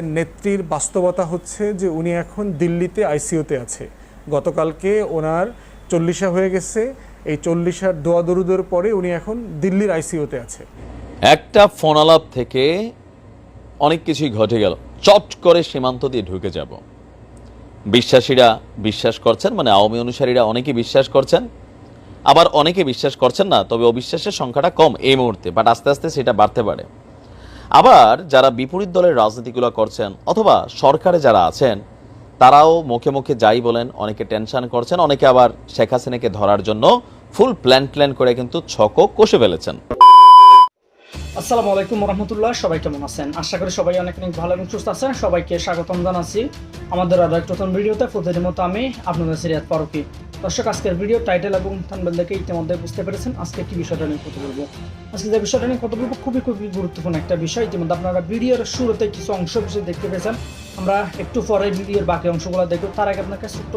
নেত্রীর বাস্তবতা হচ্ছে যে উনি এখন দিল্লিতে আইসিইউতে আছে। গতকালকে ওনার চল্লিশা হয়ে গেছে। এই চল্লিশার দোয়া দরুদের পরে উনি এখন দিল্লির আইসিইউতে আছে। একটা ফোন আলাপ থেকে অনেক কিছুই ঘটে গেল। চট করে সীমান্ত দিয়ে ঢুকে যাব। বিশ্বাসীরা বিশ্বাস করছেন মানে আওয়ামী অনুসারীরা অনেকে বিশ্বাস করছেন। আবার অনেকে বিশ্বাস করছেন না, তবে অবিশ্বাসের সংখ্যাটা কম এই মুহূর্তে বাট আস্তে আস্তে সেটা বাড়তে পারে। আবার যারা বিপরীত দলের রাজনীতিগুলো করছেন অথবা সরকারে যারা আছেন, তারাও মুখে মুখে যাই বলেন, অনেকে টেনশন করছেন, অনেকে আবার শেখ হাসিনাকে ধরার জন্য ফুল প্ল্যান প্ল্যান করে কিন্তু ছকও কষে ফেলেছেন। আসসালামু আলাইকুম রহমতুল্লাহ, সবাই কেমন আছেন? আশা করি সবাই অনেক অনেক ভালো এবং সুস্থ আছেন। সবাইকে স্বাগতম জানাচ্ছি আমাদের আরও এক নতুন ভিডিওতে। প্রতিদিন মতো আমি আপনাদের সিরিয়াত ফারুকি। দর্শক, আজকের ভিডিও টাইটেল এবং থানবেল দেখে ইতিমধ্যে বুঝতে পেরেছেন। আজকে কি বিষয়টা নিয়ে কথা বলব। আজকে যে বিষয়টা নিয়ে কথা বলব, খুবই খুবই গুরুত্বপূর্ণ একটা বিষয়। ইতিমধ্যে আপনারা ভিডিওর শুরুতে কিছু অংশ বিষয় দেখতে পেয়েছেন। আমরা একটু পরে ভিডিওর বাকি অংশগুলো দেখব। তার আগে আপনাকে ছোট্ট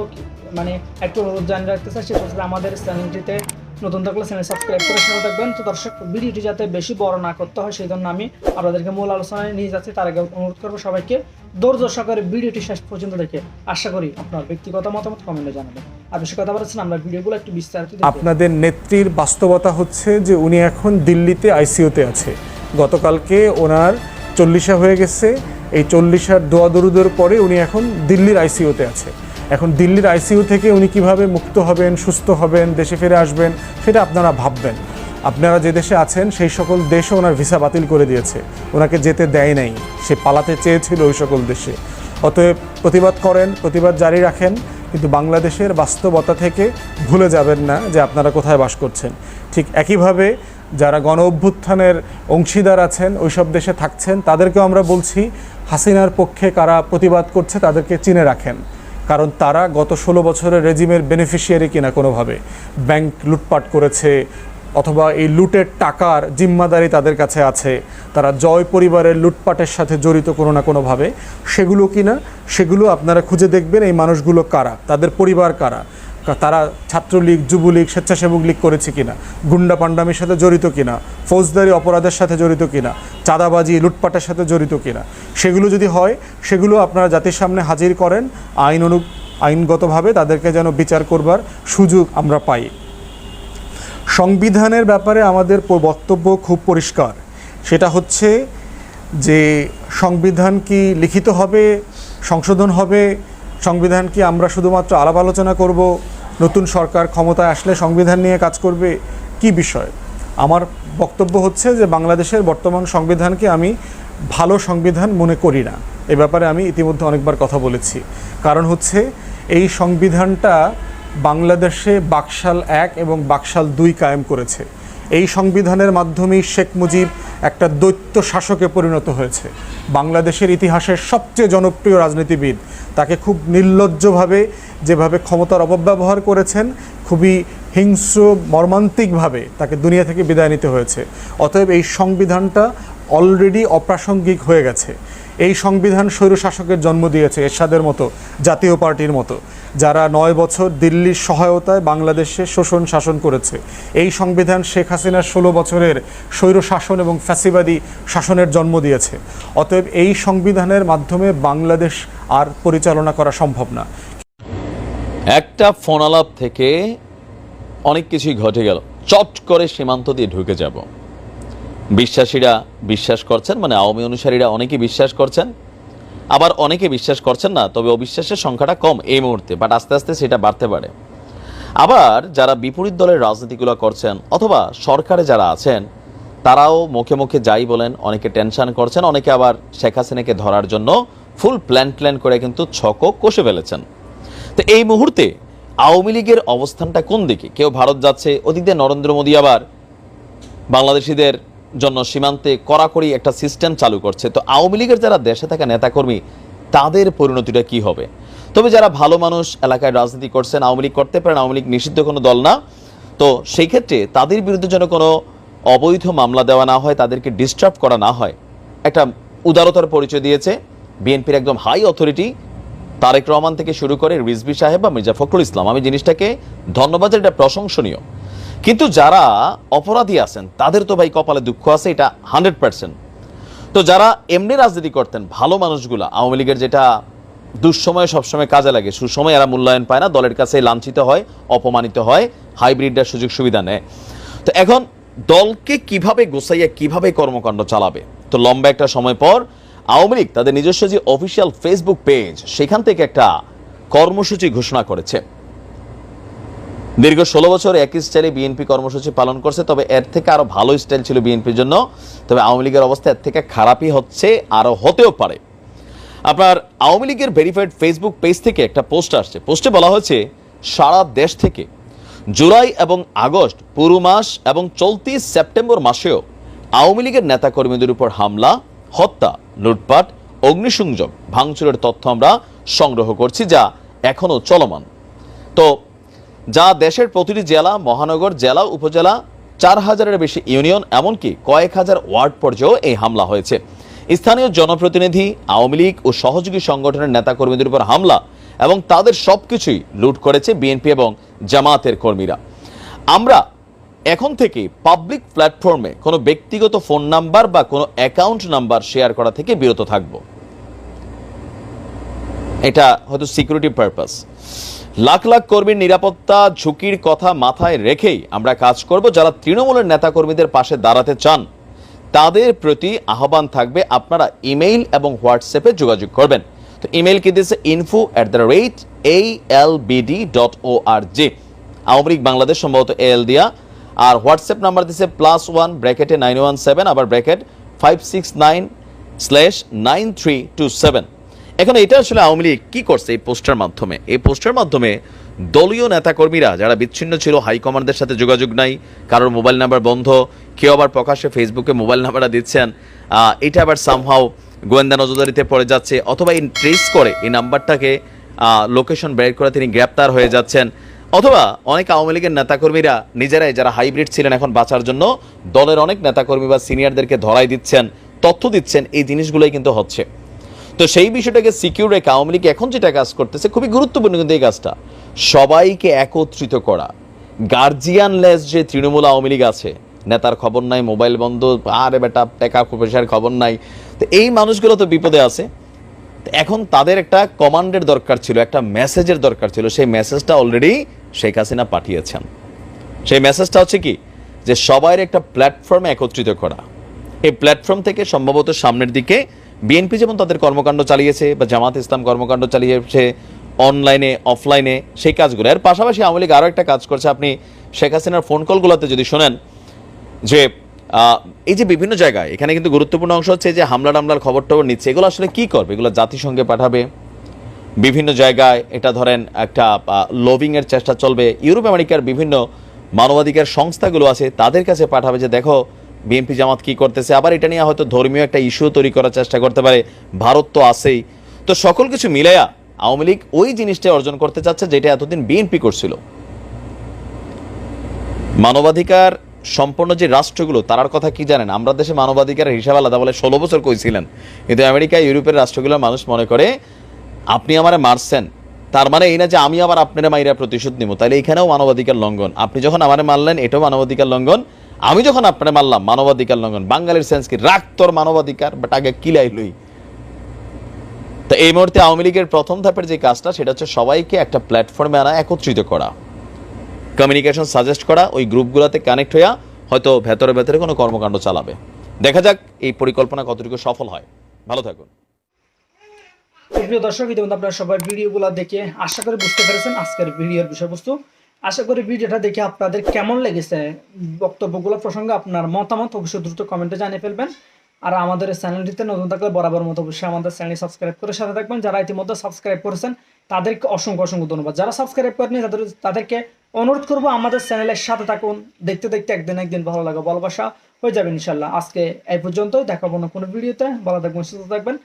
মানে একটু অনুরোধ জানিয়ে রাখতে চাই, সেটা আমাদের চ্যানেলটিতে নতুন থাকলে চ্যানেল সাবস্ক্রাইব করে সাথে থাকবেন। তো দর্শক, ভিডিওটি যাতে বেশি বড় না করতে হয়, সেই জন্য আমি আপনাদেরকে মূল আলোচনায় নিয়ে যাচ্ছি। তার আগে অনুরোধ করব সবাইকে ধৈর্য সহকারে ভিডিওটি শেষ পর্যন্ত দেখে। আশা করি আপনার ব্যক্তিগত মতামত কমেন্টে জানাবেন। আর বেশি কথা বলেছেন আমরা ভিডিওগুলো একটু বিস্তারিত আপনাদের নেত্রীর বাস্তবতা হচ্ছে যে উনি এখন দিল্লিতে আইসিইউতে আছে। গতকালকে ওনার চল্লিশা হয়ে গেছে। এই চল্লিশার দোয়া দরুদের পরে উনি এখন দিল্লির আইসিইউতে আছে। এখন দিল্লির আইসিইউ থেকে উনি কীভাবে মুক্ত হবেন, সুস্থ হবেন, দেশে ফিরে আসবেন, সেটা আপনারা ভাববেন। আপনারা যে দেশে আছেন, সেই সকল দেশও ওনার ভিসা বাতিল করে দিয়েছে। ওনাকে যেতে দেয় নাই। সে পালাতে চেয়েছিল ওই সকল দেশে। অতএব প্রতিবাদ করেন, প্রতিবাদ জারি রাখেন, কিন্তু বাংলাদেশের বাস্তবতা থেকে ভুলে যাবেন না যে আপনারা কোথায় বাস করছেন। ঠিক একইভাবে যারা গণ অভ্যুত্থানের অংশীদার আছেন, ওইসব দেশে থাকছেন, তাদেরকেও আমরা বলছি, হাসিনার পক্ষে কারা প্রতিবাদ করছে, তাদেরকে চিনে রাখেন। কারণ তারা গত ষোলো বছরের রেজিমের বেনিফিশিয়ারি কিনা কোনোভাবে। ব্যাংক লুটপাট করেছে অথবা এই লুটের টাকার জিম্মাদারি তাদের কাছে আছে। তারা জয় পরিবারের লুটপাটের সাথে জড়িত কোনো না কোনোভাবে। সেগুলো কিনা? সেগুলো আপনারা খুঁজে দেখবেন এই মানুষগুলো কারা? তাদের পরিবার কারা? তারা ছাত্রলীগ, যুবলীগ, স্বেচ্ছাসেবক লীগ করেছে কিনা? গুন্ডা পান্ডামির সাথে জড়িত কিনা? ফৌজদারি অপরাধের সাথে জড়িত কিনা? চাঁদাবাজি, লুটপাটের সাথে জড়িত কিনা? সেগুলো যদি হয়, সেগুলো আপনারা জাতির সামনে হাজির করেন। আইন অনু, আইনগতভাবে তাদেরকে যেন বিচার করবার সুযোগ আমরা পাই। সংবিধানের ব্যাপারে আমাদের বক্তব্য খুব পরিষ্কার। সেটা হচ্ছে যে, সংবিধান কি লিখিত হবে? সংশোধন হবে? সংবিধান কি আমরা শুধুমাত্র আলাপ আলোচনা করব? নতুন সরকার ক্ষমতায় আসলে সংবিধান নিয়ে কাজ করবে কি বিষয়? আমার বক্তব্য হচ্ছে যে বাংলাদেশের বর্তমান সংবিধানকে আমি ভালো সংবিধান মনে করি না। এ ব্যাপারে আমি ইতিমধ্যে অনেকবার কথা বলেছি। কারণ হচ্ছে এই সংবিধানটা বাংলাদেশে বাকশাল এক এবং বাকশাল দুই কায়েম করেছে। এই সংবিধানের মাধ্যমেই শেখ মুজিব একটা দৈত্য শাসকে পরিণত হয়েছে। বাংলাদেশের ইতিহাসের সবচেয়ে জনপ্রিয় রাজনীতিবিদ তাকে খুব নির্লজ্জভাবে যেভাবে ক্ষমতার অপব্যবহার করেছেন, খুবই হিংস্র, মর্মান্তিকভাবে তাকে দুনিয়া থেকে বিদায় নিতে হয়েছে। অতএব এই সংবিধানটা অলরেডি অপ্রাসঙ্গিক হয়ে গেছে। এই সংবিধান স্বৈরশাসকের জন্ম দিয়েছে এরশাদের মতো, জাতীয় পার্টির মতো, যারা নয় বছর দিল্লির সহায়তায় বাংলাদেশে শোষণ শাসন করেছে। এই সংবিধান শেখ হাসিনার ষোলো বছরের স্বৈরশাসন এবং ফ্যাসিবাদী শাসনের জন্ম দিয়েছে। অতএব এই সংবিধানের মাধ্যমে বাংলাদেশ আর পরিচালনা করা সম্ভব না। একটা ফোনালাপ থেকে অনেক কিছুই ঘটে গেল। চট করে সীমান্ত দিয়ে ঢুকে যাব। বিশ্বাসীরা বিশ্বাস করছেন মানে আওয়ামী অনুসারীরা অনেকে বিশ্বাস করছেন, আবার অনেকে বিশ্বাস করছেন না, তবে অবিশ্বাসের সংখ্যাটা কম এই মুহূর্তে বাট আস্তে আস্তে সেটা বাড়তে পারে। আবার যারা বিপরীত দলের রাজনীতিগুলো করছেন, অথবা সরকারে যারা আছেন, তারাও মুখে মুখে যাই বলেন, অনেকে টেনশন করছেন, অনেকে আবার শেখ হাসিনাকে ধরার জন্য ফুল প্ল্যান প্ল্যান করে কিন্তু ছকও কষে ফেলেছেন। তো এই মুহূর্তে আওয়ামী লীগের অবস্থানটা কোন দিকে? কেউ ভারত যাচ্ছে, ওদিক দিয়ে নরেন্দ্র মোদী আবার বাংলাদেশিদের জন্য সীমান্তে কড়াকড়ি একটা সিস্টেম চালু করছে। তো আওয়ামী লীগের যারা দেশে থাকা নেতাকর্মী, তাদের পরিণতিটা কি হবে? তবে যারা ভালো মানুষ, এলাকায় রাজনীতি করছেন, আওয়ামী লীগ করতে পারেন, আওয়ামী লীগ নিষিদ্ধ কোনো দল না, তো সেই ক্ষেত্রে তাদের বিরুদ্ধে যেন কোনো অবৈধ মামলা দেওয়া না হয়, তাদেরকে ডিস্টার্ব করা না হয়, একটা উদারতার পরিচয় দিয়েছে বিএনপির একদম হাই অথরিটি তারেক রহমান থেকে শুরু করে রিজবি সাহেব বা মির্জা ফখরুল ইসলাম। আমি জিনিসটাকে ধন্যবাদ এটা প্রশংসনীয়। কিন্তু যারা অপরাধী আছেন, তাদের তো ভাই কপালে দুঃখ আছে, এটা হান্ড্রেড পার্সেন্ট। তো যারা এমনি রাজনীতি করতেন, ভালো মানুষগুলা, আওয়ামী লীগের যেটা দুঃসময়ে সবসময় কাজে লাগে, সুসময় এরা মূল্যায়ন পায় না, দলের কাছে লাঞ্ছিত হয়, অপমানিত হয়, হাইব্রিডের সুযোগ সুবিধা নেয়। তো এখন দলকে কীভাবে গোসাইয়া কীভাবে কর্মকাণ্ড চালাবে? তো লম্বা একটা সময় পর আওয়ামী লীগ তাদের নিজস্ব যে অফিসিয়াল ফেসবুক পেজ সেখান থেকে একটা কর্মসূচি ঘোষণা করেছে। দীর্ঘ ষোলো বছর একই স্টাইলে বিএনপি কর্মসূচি পালন করছে, তবে এর থেকে আরও ভালো স্টাইল ছিল বিএনপির জন্য। তবে আওয়ামী লীগের অবস্থা এর থেকে খারাপই হচ্ছে, আরও হতেও পারে। আপনার আওয়ামী লীগের ভেরিফাইড ফেসবুক পেজ থেকে একটা পোস্ট আসছে। পোস্টে বলা হয়েছে, সারা দেশ থেকে জুলাই এবং আগস্ট পুরো মাস এবং চলতি সেপ্টেম্বর মাসেও আওয়ামী লীগের নেতাকর্মীদের উপর হামলা, হত্যা, লুটপাট, অগ্নিসংযোগ, ভাঙচুরের তথ্য আমরা সংগ্রহ করছি, যা এখনও চলমান। তো যা দেশের প্রতিটি জেলা, মহানগর, জেলা, উপজেলা, চার হাজারের বেশি ইউনিয়ন, এমনকি কয়েক হাজার ওয়ার্ড পর্যায়েও এই হামলা হয়েছে। স্থানীয় জনপ্রতিনিধি, আওয়ামী লীগ ও সহযোগী সংগঠনের নেতাকর্মীদের উপর হামলা এবং তাদের সবকিছুই লুট করেছে বিএনপি এবং জামাতের কর্মীরা। আমরা এখন থেকে পাবলিক প্ল্যাটফর্মে কোনো ব্যক্তিগত ফোন নাম্বার বা কোনো অ্যাকাউন্ট নাম্বার শেয়ার করা থেকে বিরত থাকব। এটা হয়তো সিকিউরিটি পারপাস লাখ লাখ কর্মীর নিরাপত্তা ঝুঁকির কথা মাথায় রেখেই আমরা কাজ করব। যারা তৃণমূলের নেতাকর্মীদের পাশে দাঁড়াতে চান, তাদের প্রতি আহ্বান থাকবে আপনারা ইমেইল এবং হোয়াটসঅ্যাপে যোগাযোগ করবেন। তো ইমেইল কি দিয়েছে? ইনফো অ্যাট দ্য রেট এই L BD dot O R G Awami League Bangladesh সম্ভবত এল দিয়া। আর হোয়াটসঅ্যাপ নাম্বার দিচ্ছে প্লাস ওয়ান ব্র্যাকেটে নাইন ওয়ান সেভেন আবার bracket five six nine slash nine three two seven এখন এটা আসলে আওয়ামী লীগ কি করছে এই পোস্টার মাধ্যমে? এই পোস্টার মাধ্যমে দলীয় নেতাকর্মীরা যারা বিচ্ছিন্ন ছিল হাইকমান্ডের সাথে যোগাযোগ নাই, কারোর মোবাইল নাম্বার বন্ধ, কেউ আবার প্রকাশ্যে ফেসবুকে মোবাইল নাম্বারটা দিচ্ছেন এটা আবার সামহাও গোয়েন্দা নজরদারিতে পড়ে যাচ্ছে, অথবা এই ট্রেস করে এই নাম্বারটাকে লোকেশন বের করে তিনি গ্রেপ্তার হয়ে যাচ্ছেন। অথবা অনেক আওয়ামী লীগের নেতাকর্মীরা নিজেরাই যারা হাইব্রিড ছিলেন এখন বাঁচার জন্য, দলের অনেক নেতাকর্মী বা সিনিয়রদেরকে ধরাই দিচ্ছেন, তথ্য দিচ্ছেন, এই জিনিসগুলোই কিন্তু হচ্ছে। তো সেই বিষয়টাকে সিকিউর রেখে আওয়ামী লীগ এখন যেটা কাজ করতেছে, খুবই গুরুত্বপূর্ণ কিন্তু এই কাজটা। সবাইকে একত্রিত করা। গার্জিয়ানলেস যে তৃণমূল আওয়ামী লীগ আছে, নেতার খবর নাই মোবাইল বন্ধ, আরে বেটা, টাকা, পয়সার খবর নাই। তো এই মানুষগুলো তো বিপদে আছে। এখন তাদের একটা কমান্ডের দরকার ছিল, একটা মেসেজের দরকার ছিল। সেই মেসেজটা অলরেডি শেখ হাসিনা পাঠিয়েছেন। সেই মেসেজটা হচ্ছে কি? যে সবাই একটা প্ল্যাটফর্মে একত্রিত করা। এই প্ল্যাটফর্ম থেকে সম্ভবত সামনের দিকে বিএনপি যেমন তাদের কর্মকাণ্ড চালিয়েছে বা জামাত ইসলাম কর্মকাণ্ড চালিয়েছে অনলাইনে, অফলাইনে সেই কাজগুলো। এর পাশাপাশি আওয়ামী লীগ আরও একটা কাজ করছে। আপনি শেখ হাসিনার ফোন কলগুলোতে যদি শোনেন, যে এই যে বিভিন্ন জায়গায়, এখানে কিন্তু গুরুত্বপূর্ণ অংশ হচ্ছে যে হামলা টামলার খবর টবর নিচ্ছে। এগুলো আসলে কি করবে? এগুলো জাতিসংঘে পাঠাবে? বিভিন্ন জায়গায় এটা ধরেন একটা লভিং এর চেষ্টা চলবে। ইউরোপ আমেরিকার বিভিন্ন মানবাধিকার সংস্থাগুলো আছে, তাদের কাছে পাঠাবে যে, দেখো বিএনপি জামাত কি করতেছে? আবার এটা নিয়ে হয়তো ধর্মীয় একটা ইস্যু তৈরি করার চেষ্টা করতে পারে। ভারত তো আছেই। তো সকল কিছু মিলাইয়া আওয়ামী লীগ ওই জিনিসটা অর্জন করতে চাচ্ছে যেটা এতদিন বিএনপি করছিল। মানবাধিকার সম্পন্ন যে রাষ্ট্রগুলো, তারার কথা কি জানেন? আমরা দেশে মানবাধিকারের হিসাব আলাদা বলে ষোলো বছর কইছিলেন। কিন্তু আমেরিকা, ইউরোপের রাষ্ট্রগুলোর মানুষ মনে করে, আপনি আমারে মারছেন। তার মানে এই না যে আমি আবার আপনার মাইরা প্রতিশোধ নিব। তাহলে এখানেও মানবাধিকার লঙ্ঘন। আপনি যখন আমারে মারলেন, এটাও মানবাধিকার লঙ্ঘন। আমি যখন আপনারে মারলাম, মানবাধিকার লঙ্ঘন, বাঙালির সেন্স কি? রাখ তোর মানবাধিকার বাট আগে কিলাই লই তো এই মুহূর্তে আওয়ামী লীগের প্রথম ধাপের যে কাজটা, সেটা হচ্ছে সবাইকে একটা প্ল্যাটফর্মে আনা, একত্রিত করা। কমিউনিকেশন সাজেস্ট করা, ওই গ্রুপগুলোতে কানেক্ট হইয়া হয়তো ভেতরে ভেতরে কোনো কর্মকাণ্ড চালাবে। দেখা যাক এই পরিকল্পনা কতটুকু সফল হয়। ভালো থাকুন। প্রিয় দর্শক, ইতিমধ্যে আপনারা সবাই ভিডিওগুলো দেখে আশা করি বুঝতে পেরেছেন আজকের ভিডিওর বিষয়বস্তু। আশা করি ভিডিওটা দেখে আপনাদের কেমন লেগেছে? বক্তব্যগুলো প্রসঙ্গে আপনার মতামত অবশ্যই দ্রুত কমেন্টে জানিয়ে ফেলবেন। আর আমাদের চ্যানেলটিতে নতুন থাকলে বরাবর মতো অবশ্যই আমাদের চ্যানেল সাবস্ক্রাইব করে সাথে থাকবেন। যারা ইতিমধ্যে সাবস্ক্রাইব করেছেন, তাদেরকে অসংখ্য অসংখ্য ধন্যবাদ। যারা সাবস্ক্রাইব করেনি তাদের, তাদেরকে অনুরোধ করব আমাদের চ্যানেলের সাথে থাকুন। দেখতে দেখতে একদিন একদিন ভালো লাগে, ভালোবাসা হয়ে যাবে ইনশাল্লাহ। আজকে এই পর্যন্তই। দেখাবো না কোনো ভিডিওতে। ভালো থাকবেন, সুস্থ থাকবেন।